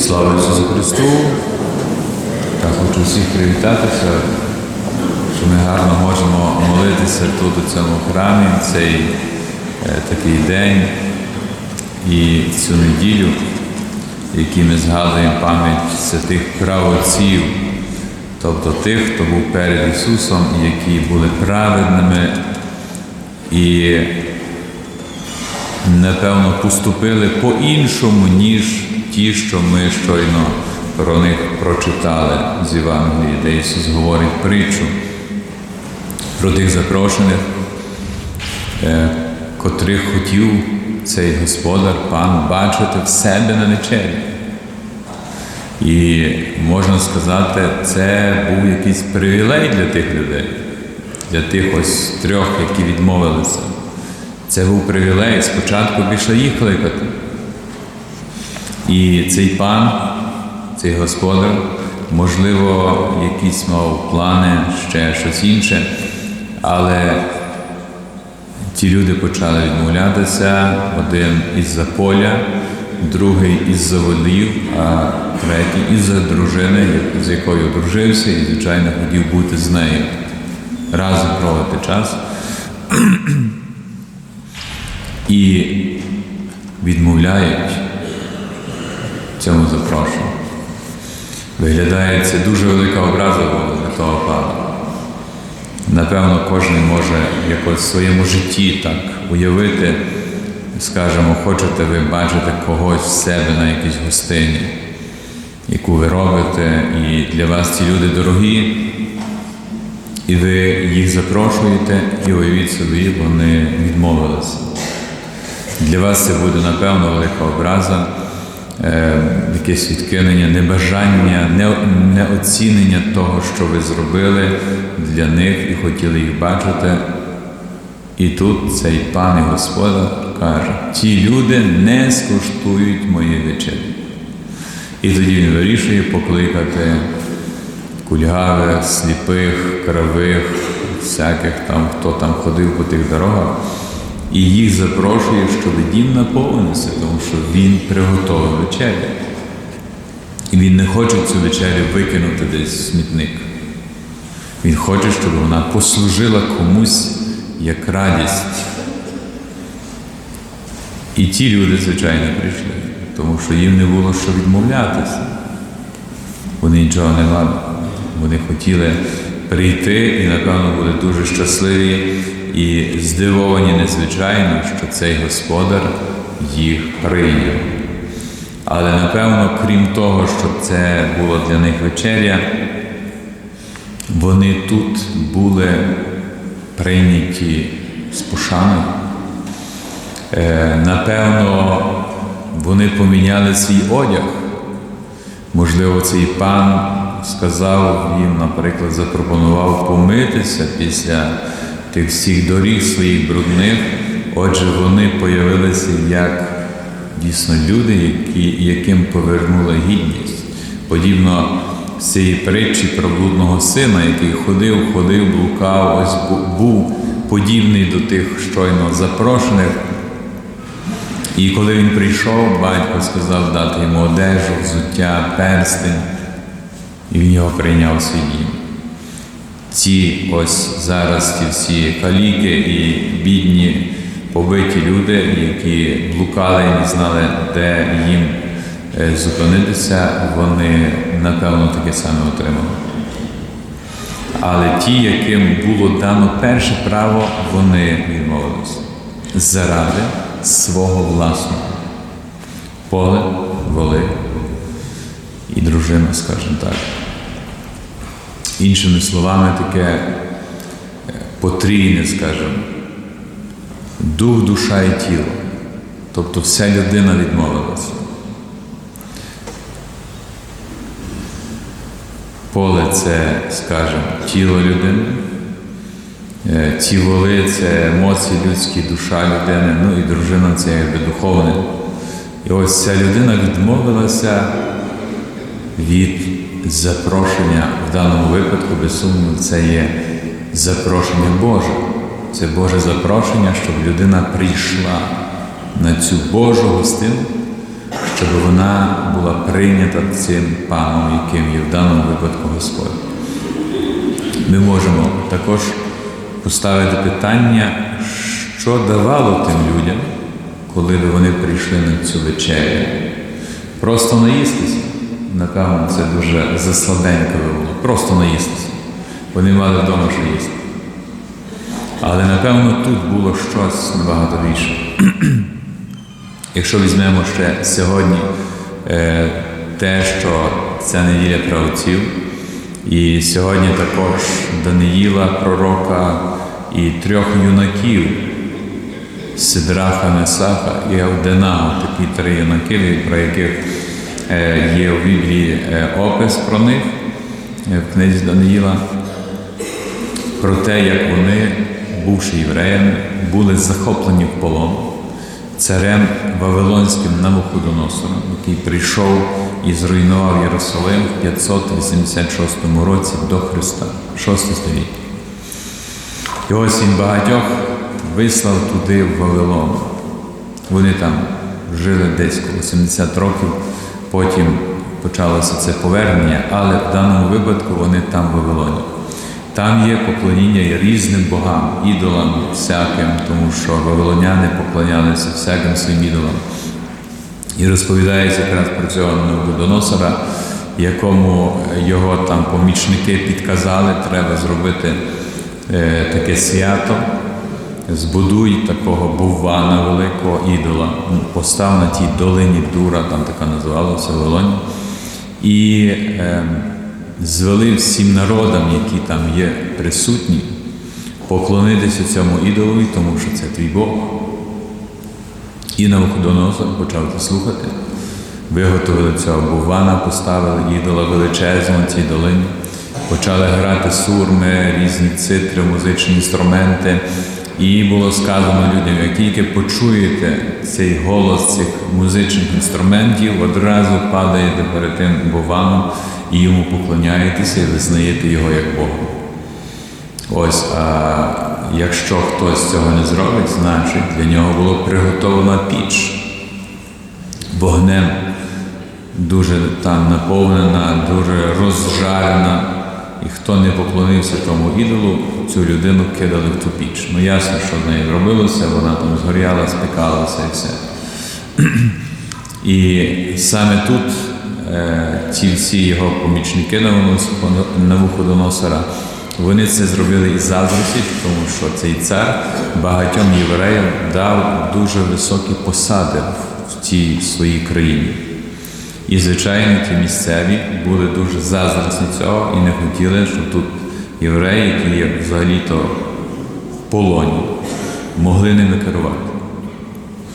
Слава Ісусу Христу! Я хочу всіх привітатися, що ми гарно можемо молитися тут у цьому храмі в цей е, такий день і цю неділю, в якій ми згадуємо пам'ять святих правоців, тобто тих, хто був перед Ісусом, які були праведними і напевно, поступили по-іншому, ніж ті, що ми щойно про них прочитали з Євангелії, де Ісус говорить притчу про тих запрошених, е, котрих хотів цей господар, пан бачити в себе на вечері. І можна сказати, це був якийсь привілей для тих людей, для тих ось трьох, які відмовилися. Це був привілей, спочатку пішли їх кликати. І цей пан, цей господар, можливо, якісь мав плани, ще щось інше, але ті люди почали відмовлятися, один із-за поля, другий із-за волів, а третій із-за дружини, з якою одружився, і, звичайно, хотів бути з нею, разом проводити час. І відмовляють цьому запрошенню. Виглядає це дуже велика образа для того пана. Напевно, кожен може якось в своєму житті так уявити, скажімо, хочете ви бачити когось в себе на якійсь гостині, яку ви робите, і для вас ці люди дорогі, і ви їх запрошуєте, і уявіть собі, вони відмовилися. Для вас це буде, напевно, велика образа, якесь відкинення, небажання, не, неоцінення того, що ви зробили для них і хотіли їх бачити. І тут цей пан і Господа каже: ті люди не скуштують мої вечері. І тоді він вирішує покликати кульгавих, сліпих, кривих, всяких там, хто там ходив по тих дорогах. І їх запрошує, щоб дім наповнився, тому що він приготовив вечерю. І він не хоче цю вечерю викинути десь в смітник. Він хоче, щоб вона послужила комусь як радість. І ті люди, звичайно, прийшли, тому що їм не було що відмовлятися. Вони нічого не мали. Вони хотіли прийти і, напевно, були дуже щасливі і здивовані незвичайно, що цей господар їх прийняв. Але напевно, крім того, що це була для них вечеря, вони тут були прийняті з пошаною. Е, напевно, вони поміняли свій одяг. Можливо, цей пан сказав їм, наприклад, запропонував помитися після тих всіх доріг своїх брудних. Отже, вони появилися як дійсно люди, які, яким повернула гідність. Подібно з цієї притчі про блудного сина, який ходив, ходив, блукав, ось був подібний до тих щойно запрошених. І коли він прийшов, батько сказав дати йому одежу, взуття, перстень, і він його прийняв свій дім. Ці ось зараз ті всі каліки і бідні побиті люди, які блукали і не знали, де їм зупинитися, вони напевно таке саме отримали. Але ті, яким було дано перше право, вони відмовилися заради свого власного поле, воли і дружина, скажімо так. Іншими словами, таке потрійне, скажімо, дух, душа і тіло. Тобто вся людина відмовилася. Поле це, скажімо, тіло людини, ці воли це емоції людські, душа людини, ну і дружина це якби духовне. І ось ця людина відмовилася від запрошення в даному випадку, без сумніву, це є запрошення Боже. Це Боже запрошення, щоб людина прийшла на цю Божу гостину, щоб вона була прийнята цим паном, яким є в даному випадку Господь. Ми можемо також поставити питання, що давало тим людям, коли вони прийшли на цю вечерю. Просто наїстися. Напевно, це дуже заслабенько було. Просто наїстися. Вони мали вдома що їсти. Але напевно тут було щось набагато більше. Якщо візьмемо ще сьогодні е, те, що це неділя правоців, і сьогодні також Даниїла, пророка і трьох юнаків Сидраха, Месаха і Авденаго, такі три юнаки, про яких є у Біблії е, опис про них е, в книзі Даниїла, про те, як вони, бувши євреями, були захоплені в полон царем Вавилонським Навуходоносором, який прийшов і зруйнував Єрусалим в 586 році до Христа, 6 століття. І ось він багатьох вислав туди в Вавилон. Вони там жили десь коло 70 років, потім почалося це повернення, але в даному випадку вони там в Вавилоні. Там є поклоніння різним богам, ідолам всяким, тому що вавилоняни поклонялися всяким своїм ідолам. І розповідається якраз про цього Навуходоносора, якому його там помічники підказали, треба зробити е, таке свято, збудуй такого бувана великого ідола, постав на тій долині Дура, там така називалася Вавилоні. І е, звели всім народам, які там є присутні, поклонитися цьому ідолові, тому що це твій Бог. І Навуходоносор почав це слухати. Виготовили цього бувана, поставили ідола величезного цій долині, почали грати сурми, різні цитри, музичні інструменти. І було сказано людям, як тільки почуєте цей голос цих музичних інструментів, одразу падаєте перед тим буваном і йому поклоняєтеся і визнаєте його як Бога. Ось, а якщо хтось цього не зробить, значить для нього була приготована піч вогнем, дуже там наповнена, дуже розжарена. І хто не поклонився тому ідолу, цю людину кидали в ту піч. Ну ясно, що з нею робилося, вона там згоряла, спекалася і все. І саме тут е, ці всі його помічники Навуходоносора, вони це зробили із заздрості, тому що цей цар багатьом євреям дав дуже високі посади в цій своїй країні. І, звичайно, ті місцеві були дуже заздрісні цього і не хотіли, щоб тут євреї, які є взагалі-то в полоні, могли ними керувати.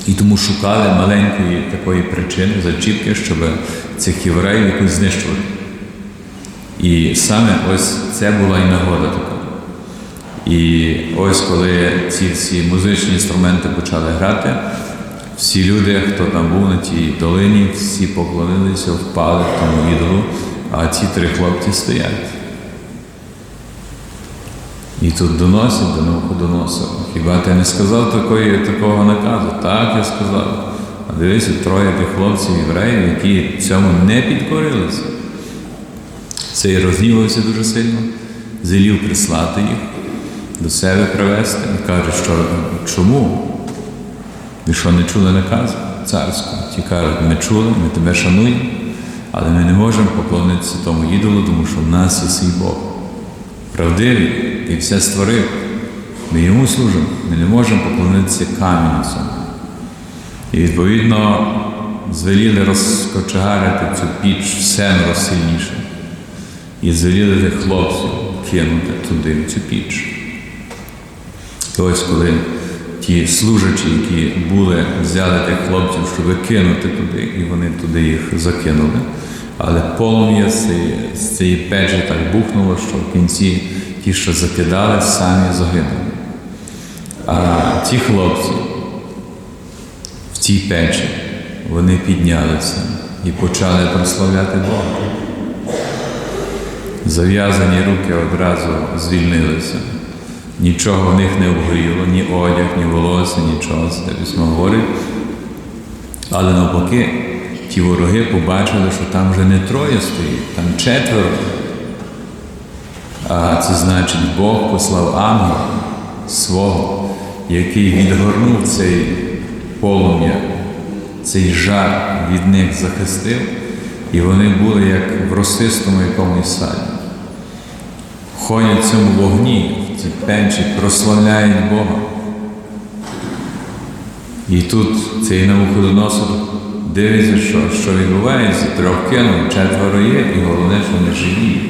І тому шукали маленької такої причини, зачіпки, щоб цих євреїв якось знищувати. І саме ось це була і нагода така. І ось коли ці всі музичні інструменти почали грати, всі люди, хто там був на тій долині, всі поклонилися, впали тому ідолу, а ці три хлопці стоять. І тут доносять до Навуходоносора. Хіба ти не сказав такої, такого наказу? Так, я сказав. А дивися, троє тих хлопців євреїв, які цьому не підкорилися. Цей розгнівався дуже сильно, зелів прислати їх, до себе привезти і каже, що чому? Ви що не чули наказу царського? Ті кажуть, ми чули, ми тебе шануємо, але ми не можемо поклонитися тому ідолу, тому що в нас є свій Бог. Правдивий і все створив. Ми йому служимо, ми не можемо поклонитися цьому. І відповідно звеліли розкочегарити цю піч все сильніше. І звеліли хлопців кинути туди, в цю піч. І ось коли ті служачі, які були, взяли тих хлопців, щоб кинути туди, і вони туди їх закинули. Але полум'я з цієї, печі так бухнуло, що в кінці ті, що закидали, самі загинули. А ті хлопці в цій печі вони піднялися і почали прославляти Бога. Зав'язані руки одразу звільнилися. Нічого в них не обгоріло, ні одяг, ні волосся, нічого, це письмо говорить. Але навпаки, ті вороги побачили, що там вже не троє стоїть, там четверо. А це значить, Бог послав ангела свого, який відгорнув цей полум'я, цей жар від них захистив, і вони були як в росистому якомусь саді. Ходять в цьому вогні, ці печі, прославляють Бога. І тут цей Навуходоносор дивиться, що, що відбувається, трьох кинув, четверо є, і головне, що вони живі,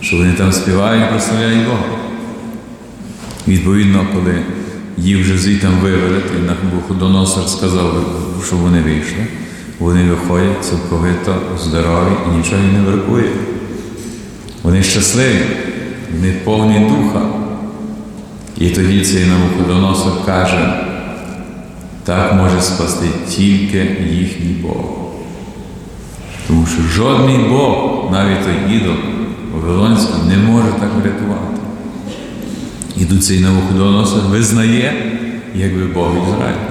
що вони там співають, прославляють Бога. Відповідно, коли їх вже звідти вивели, то Навуходоносор сказав, щоб вони вийшли. Вони виходять цілковито здорові і нічого їм не бракує. Вони щасливі, вони повні духа. І тоді цей Навуходоносор каже, так може спасти тільки їхній Бог. Тому що жодний Бог, навіть той ідол Вавилонський, не може так врятувати. І тут цей Навуходоносор визнає, якби Бог Ізраїль.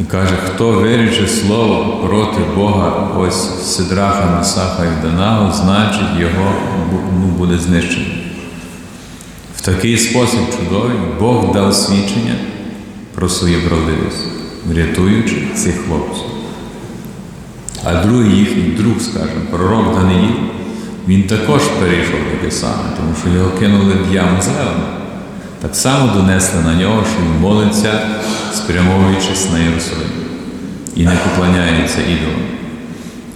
І каже, хто виріче слово проти Бога, ось Сидраха, Месаха і Данаго, значить його ну, буде знищений. Такий спосіб чудовий Бог дав свідчення про свою правдивість, врятуючи цих хлопців. А другий їхній друг, скажімо, пророк Даниїл, він також перейшов таке саме, тому що його кинули в яму з левами. Так само донесли на нього, що він молиться, спрямовуючись на Єрусалим, і не поклоняється ідолам.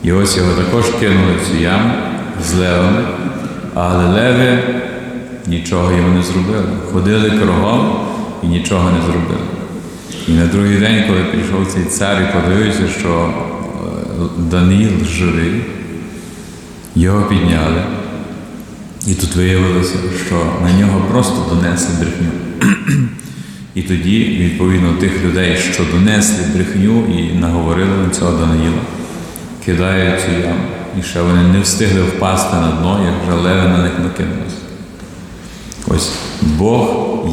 І ось його також кинули в цю яму з левами, але леви нічого йому не зробили. Ходили кругом і нічого не зробили. І на другий день, коли прийшов цей цар і подивився, що Даниїл живий, його підняли. І тут виявилося, що на нього просто донесли брехню. І тоді, відповідно, тих людей, що донесли брехню і наговорили на цього Даниїла, кидають цю яму. І ще вони не встигли впасти на дно, як вже леви на них накинулися. Ось Бог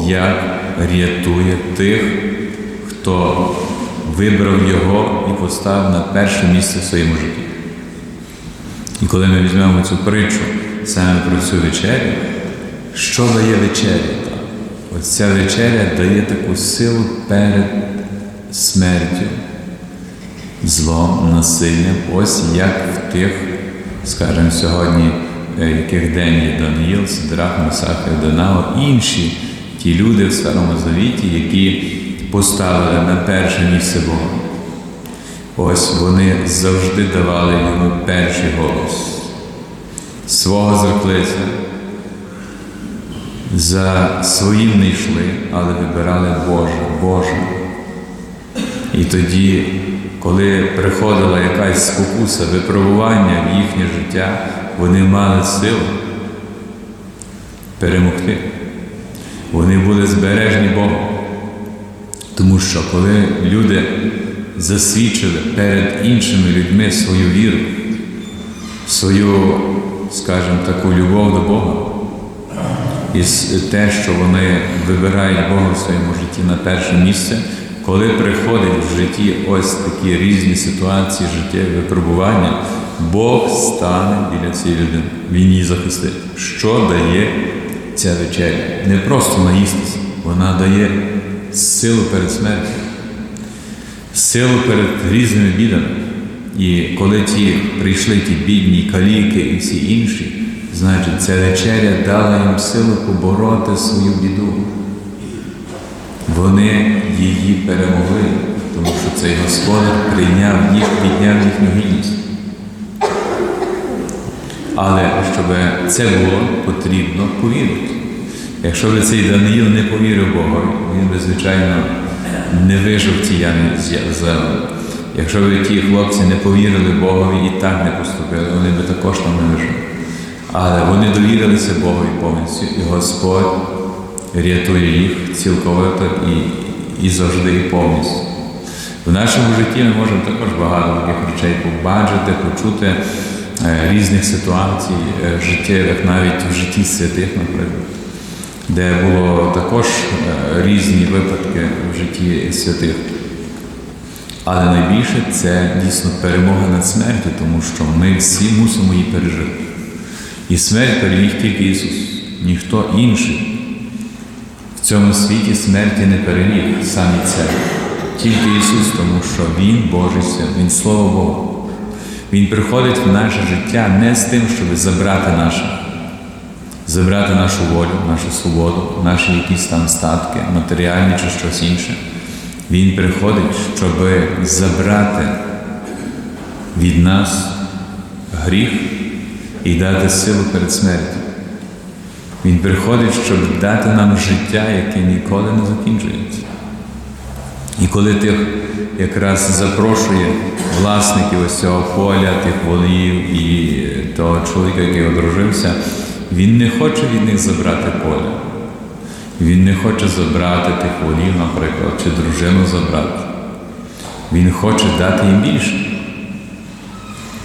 як рятує тих, хто вибрав його і поставив на перше місце в своєму житті. І коли ми візьмемо цю притчу саме про цю вечерю, що дає вечеря? Ось ця вечеря дає таку силу перед смертю, злом, насиллям, ось як в тих, скажімо, сьогодні, яких день є Даниїл, Сидрах, Месах, Данао, інші ті люди в Старому Завіті, які поставили на перше місце Бога. Ось вони завжди давали йому перший голос. Свого зреклися, за своїм не йшли, але вибирали Боже, Боже. І тоді, коли приходила якась спокуса, випробування в їхнє життя, вони мали силу перемогти. Вони були збережені Богом. Тому що коли люди засвідчили перед іншими людьми свою віру, свою, скажімо, таку любов до Бога, і те, що вони вибирають Бога в своєму житті на перше місце, коли приходять в житті ось такі різні ситуації, життєві випробування, Бог стане біля цієї людини, Він її захистить. Що дає ця вечеря? Не просто наїстися, вона дає силу перед смертю, силу перед різними бідами. І коли ті прийшли ті бідні каліки і всі інші, значить ця вечеря дала їм силу побороти свою біду. Вони її перемогли, тому що цей Господар прийняв їх, підняв їхню гідність. Але щоб це було, потрібно повірити. Якщо б цей Даниїл не повірив Богові, він би, звичайно, не вижив в цій ямі зелені. Якщо б ті хлопці не повірили Богові і так не поступили, вони би також там не вижили. Але вони довірилися Богові повністю, і Господь рятує їх цілковито і, і завжди і повністю. В нашому житті ми можемо також багато таких речей побачити, почути е, різних ситуацій е, життєвих, навіть в житті святих, наприклад, де було також е, різні випадки в житті святих. Але найбільше це дійсно перемога над смертю, тому що ми всі мусимо її пережити. І смерть переміг тільки Ісус, ніхто інший. Цьому світі смерті не переміг сам і це. Тільки Ісус, тому що Він Божий син, Він Слово Бога. Він приходить в наше життя не з тим, щоб забрати наше, забрати нашу волю, нашу свободу, наші якісь там статки, матеріальні чи щось інше. Він приходить, щоб забрати від нас гріх і дати силу перед смертю. Він приходить, щоб дати нам життя, яке ніколи не закінчується. І коли тих якраз запрошує власників ось цього поля, тих волів і того чоловіка, який одружився, він не хоче від них забрати поле. Він не хоче забрати тих волів, наприклад, чи дружину забрати. Він хоче дати їм більше.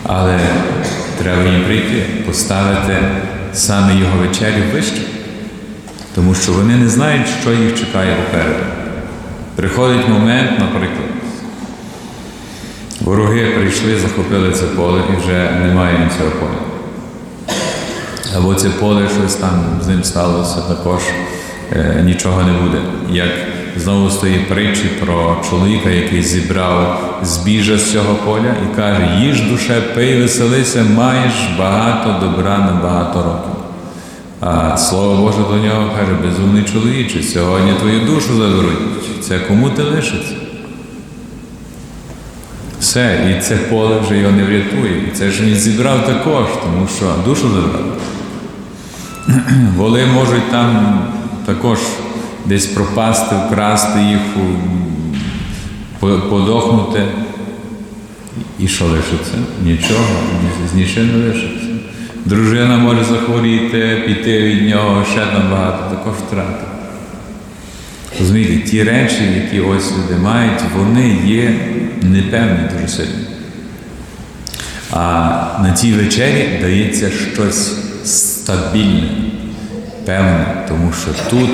Але треба їм прийти, поставити саме його вечерю вище, тому що вони не знають, що їх чекає попереду. Приходить момент, наприклад, вороги прийшли, захопили це поле і вже немає їм цього поля. Або це поле щось там з ним сталося, також е, нічого не буде. Як знову з тої притчі про чоловіка, який зібрав збіжжя з цього поля і каже: їж душе, пий, веселися, маєш багато добра на багато років. А слово Боже до нього каже, безумний чоловіче, сьогодні твою душу заберуть. Це кому ти лишиться? Все, і це поле вже його не врятує. І це ж він зібрав також, тому що душу забрав. Воли можуть там також десь пропасти, вкрасти їх, подохнути. І що лишиться? Нічого, з нічим не лишиться. Дружина може захворіти, піти від нього, ще там багато, також втрати. Розумієте, ті речі, які ось люди мають, вони є непевні дуже сильно. А на тій вечері дається щось стабільне, певне, тому що тут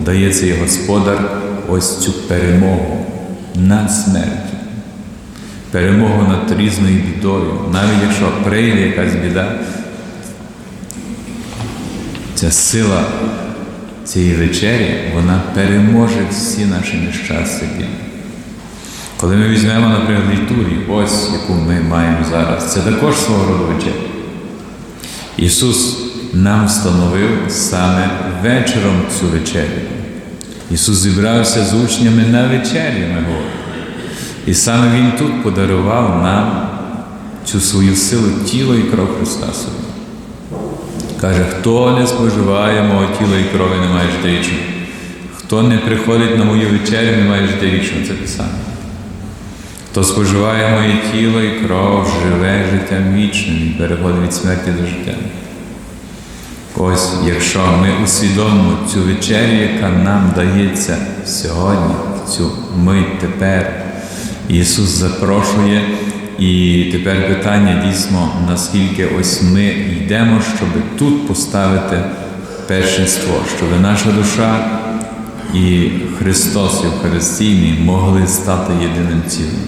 дається і Господар ось цю перемогу над смертю, перемогу над різною бідою. Навіть якщо прийде якась біда, ця сила цієї вечері, вона переможе всі наші нещастя. Коли ми візьмемо, наприклад, літургію, ось яку ми маємо зараз, це також свого роду вечеря. Ісус нам встановив саме вечором цю вечерю. Ісус зібрався з учнями на вечері, ми говоримо. І саме Він тут подарував нам цю свою силу тіло і кров Христа собі. Каже, хто не споживає мого тіла і крові, не має життя вічного. Хто не приходить на мою вечерю, не має життя. Це писання. Хто споживає моє тіло і кров, живе життям вічним і переходить від смерті до життя. Ось, якщо ми усвідомимо цю вечерю, яка нам дається сьогодні, в цю мить тепер, Ісус запрошує. І тепер питання дійсно, наскільки ось ми йдемо, щоб тут поставити першинство, щоб наша душа і Христос Євхаристійний могли стати єдиним цілим.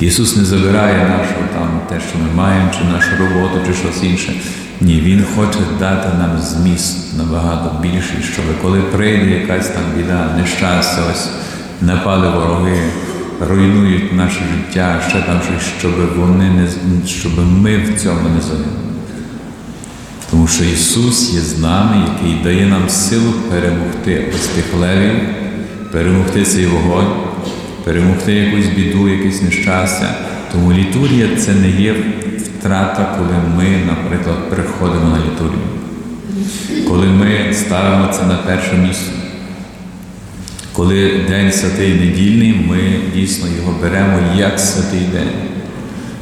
Ісус не забирає нашого там те, що ми маємо, чи нашу роботу, чи щось інше. Ні, Він хоче дати нам зміст набагато більший, щоб коли прийде якась там біда, нещастя, ось напали вороги руйнують наше життя, ще там щось, щоб вони не щоб ми в цьому не загинули. Тому що Ісус є з нами, який дає нам силу перемогти ось тих левів, перемогти цей вогонь, перемогти якусь біду, якесь нещастя. Тому літургія це не є втрата, коли ми, наприклад, приходимо на літургію. Коли ми ставимо це на перше місце. Коли День Святий недільний, ми дійсно його беремо як святий день.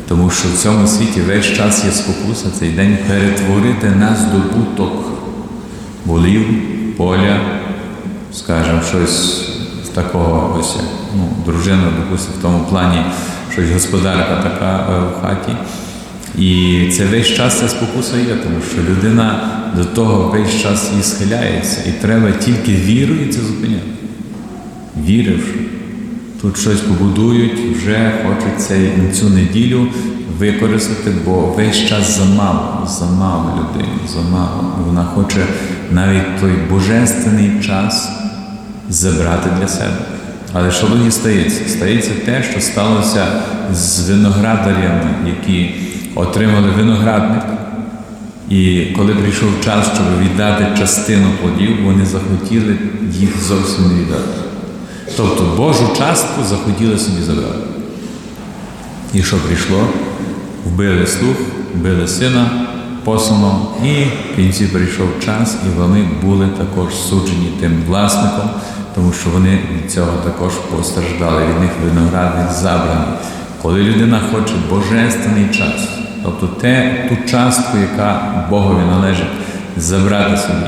Тому що в цьому світі весь час є спокуса цей день перетворити на здобуток волів, поля, скажімо, щось з такого ось, ну, дружина, допустимо, в тому плані, щось господарка така в хаті. І це весь час ця спокуса є, тому що людина до того весь час її схиляється, і треба тільки вірою це зупиняти віривши, тут щось побудують, вже хочуть цей, цю неділю використати, бо весь час замало, замало людей, замало. Вона хоче навіть той божественний час забрати для себе. Але що тоді стається? Стається те, що сталося з виноградарями, які отримали виноградник. І коли прийшов час, щоб віддати частину плодів, вони захотіли їх зовсім не віддати. Тобто Божу частку захотіли собі забрати. І що прийшло? Вбили слух, вбили сина посумом, і в кінці прийшов час, і вони були також суджені тим власником, тому що вони від цього також постраждали, від них виноградник забраний. Коли людина хоче божественний час, тобто те, ту частку, яка Богові належить, забрати собі,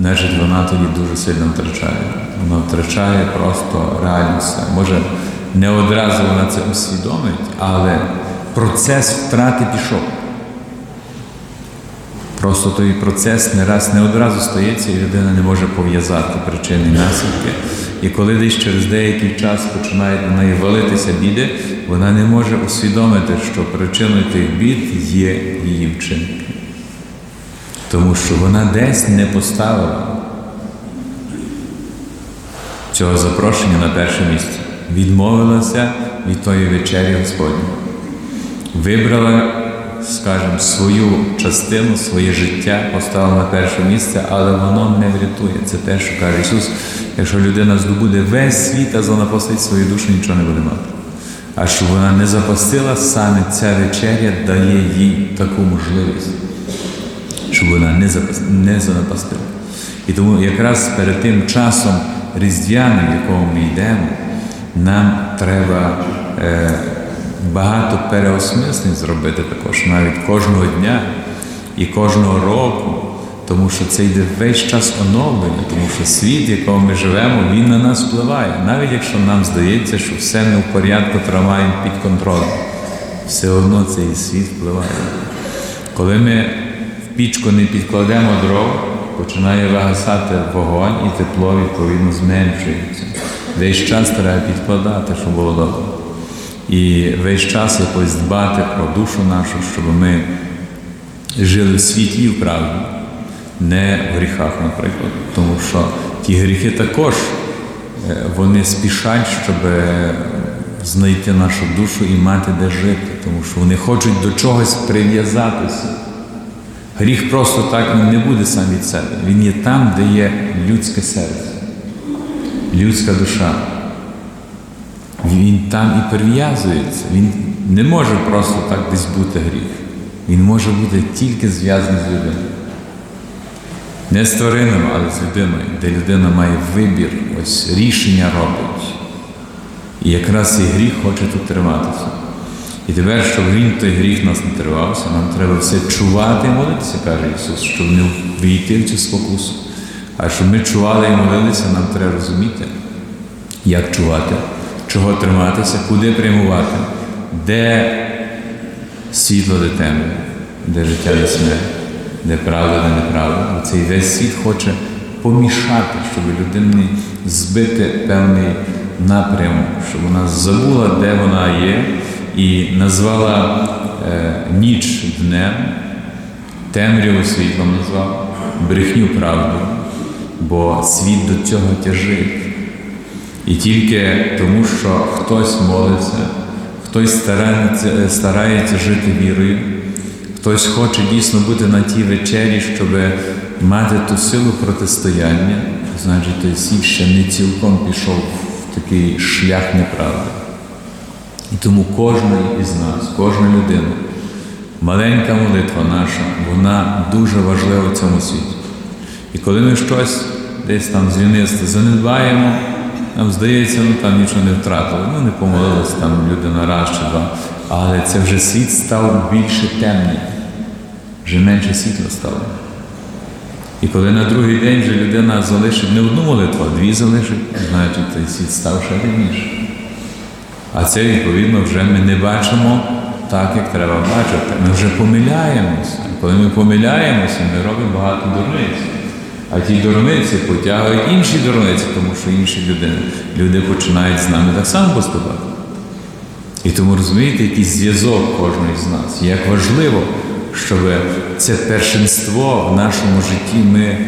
значить вона тоді дуже сильно втрачає. Вона втрачає просто реально все. Може, не одразу вона це усвідомить, але процес втрати пішов. Просто той процес не раз не одразу стається, і людина не може пов'язати причини і наслідки. І коли десь через деякий час починають на неї валитися біди, вона не може усвідомити, що причиною тих бід є її вчинки. Тому що вона десь не поставила цього запрошення на перше місце. Відмовилася від тої вечері Господні. Вибрала, скажімо, свою частину, своє життя, поставила на перше місце, але воно не врятує. Це те, що каже Ісус. Якщо людина здобуде весь світ, а занапастить свою душу, нічого не буде мати. А щоб вона не запастила, саме ця вечеря дає їй таку можливість, щоб вона не, запас... не занапастила. І тому якраз перед тим часом різдвяним, якому ми йдемо, нам треба е, багато переосмислень зробити також, навіть кожного дня і кожного року, тому що це йде весь час оновлення, тому що світ, в якому ми живемо, він на нас впливає. Навіть якщо нам здається, що все ми в порядку тримаємо під контролем, все одно цей світ впливає. Коли ми в пічку не підкладемо дров, починає вигасати вогонь і тепло відповідно зменшується. Весь час треба підкладати, щоб було добре. І весь час якось дбати про душу нашу, щоб ми жили в світлі в правді, не в гріхах, наприклад. Тому що ті гріхи також е, вони спішать, щоб знайти нашу душу і мати де жити, тому що вони хочуть до чогось прив'язатися. Гріх просто так не буде сам від себе. Він є там, де є людське серце, людська душа. Він там і прив'язується. Він не може просто так десь бути гріх. Він може бути тільки зв'язаний з людиною. Не з тваринами, але з людиною, де людина має вибір, ось рішення робить. І якраз цей гріх хоче тут триматися. І тепер, щоб він той гріх нас не тривався, нам треба все чувати і молитися, каже Ісус, щоб не війти в цю спокусу. А щоб ми чували і молилися, нам треба розуміти, як чувати, чого триматися, куди прямувати, де світло, де темне, де життя де смерть, неправда. Бо цей весь світ хоче помішати, щоб людині збити певний напрямок, щоб вона забула, де вона є і назвала е, ніч днем, темряву світлом назвав, брехню правду, бо світ до цього тяжить. І тільки тому, що хтось молиться, хтось старається, старається жити вірою, хтось хоче дійсно бути на тій вечері, щоб мати ту силу протистояння, значить той світ ще не цілком пішов в такий шлях неправди. І тому кожна із нас, кожна людина, маленька молитва наша, вона дуже важлива в цьому світі. І коли ми щось десь там звінисто занедбаємо, нам здається, ну там нічого не втратили, ну не помолилися там людина раз чи два. Але це вже світ став більше темний, вже менше світла стало. І коли на другий день вже людина залишить не одну молитву, а дві залишить, значить той світ став ще темніший. А це, відповідно, вже ми не бачимо так, як треба бачити. Ми вже помиляємося. Коли ми помиляємося, ми робимо багато дурниць. А ті дурниці потягують інші дурниці, тому що інші люди, люди починають з нами так само поступати. І тому розумієте, який зв'язок кожного з нас. Як важливо, щоб це першинство в нашому житті ми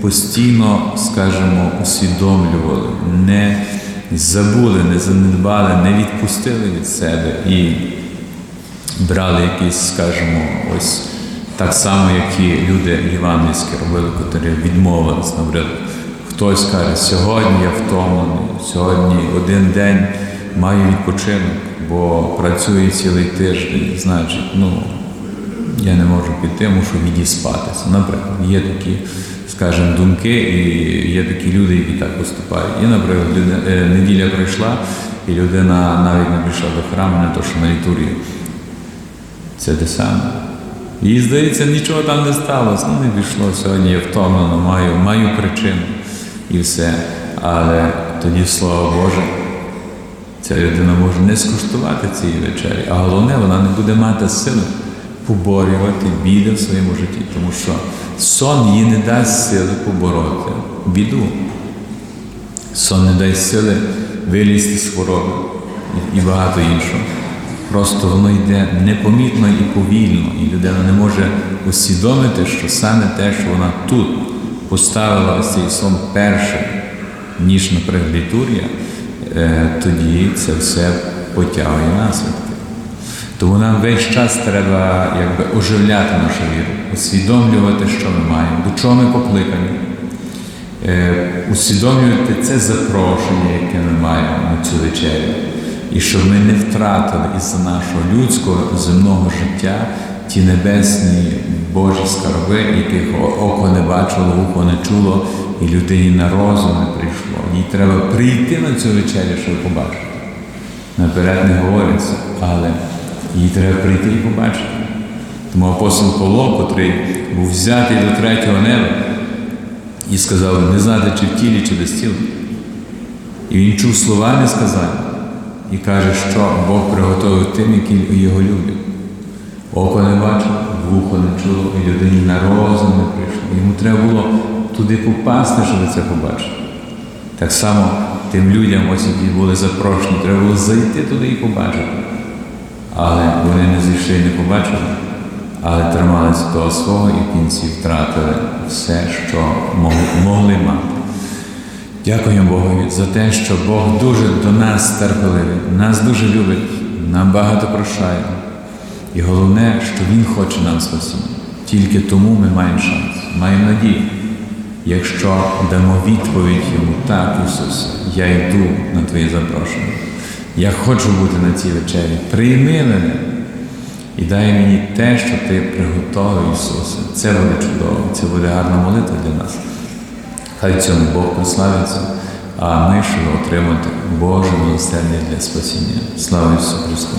постійно, скажімо, усвідомлювали, не забули, не занедбали, не відпустили від себе і брали якісь, скажімо, ось так само, як і люди євангельські робили, котрі відмовились, наприклад. Хтось каже, сьогодні я втомлений, сьогодні один день маю відпочинок, бо працюю цілий тиждень, значить, ну, я не можу піти, мушу відіспатися. Наприклад, є такі, скажімо, думки, і є такі люди, які так поступають. І, наприклад, е, неділя прийшла, і людина навіть не прийшла до храму, не то, що на літургію. Це те саме. Їй здається, нічого там не сталося. Ну, не пішло сьогодні, я втомлено, маю, маю причину і все. Але тоді, слава Боже, ця людина може не скуштувати цієї вечері, а головне, вона не буде мати сили поборювати біди в своєму житті, тому що сон їй не дасть сили побороти біду. Сон не дасть сили вилізти з хвороби і- багато іншого. Просто воно йде непомітно і повільно, і людина не може усвідомити, що саме те, що вона тут поставила ось цей сон перше, ніж, наприклад, літургія, е, тоді це все потягує наслідки. Тому нам весь час треба якби оживляти нашу віру, усвідомлювати, що ми маємо, до чого ми покликані, е, усвідомлювати це запрошення, яке ми маємо на цю вечерю, і щоб ми не втратили із-за нашого людського земного життя ті небесні Божі скарби, яких око не бачило, вухо не чуло, і людині на розум не прийшло. Їй треба прийти на цю вечерю, щоб побачити. Наперед не говориться, але їй треба прийти і побачити. Тому апостол Павло, котрий був взятий до третього неба, і сказав, не знати, чи в тілі, чи без тіла. І він чув слова несказання і каже, що Бог приготовив тим, які його люблять. Око не бачило, вухо не чуло, і людині на розум не прийшло. Йому треба було туди попасти, щоб це побачити. Так само тим людям, ось які були запрошені, треба було зайти туди і побачити. Але вони не зійшли і не побачили, але трималися того свого і в кінці втратили все, що могли, мати. Дякуємо Богові за те, що Бог дуже до нас терпеливий, нас дуже любить, нам багато прощає. І головне, що Він хоче нам спасіння. Тільки тому ми маємо шанс, маємо надію. Якщо дамо відповідь йому, так, Ісус, я йду на Твоє запрошення. Я хочу бути на цій вечері. Прийми мене і дай мені те, що Ти приготовив, Ісусе. Це буде чудово, це буде гарна молитва для нас. Хай цьому Бог прославиться, а ми, щоб отримати Боже милосердя для спасіння. Слава Ісусу Христу!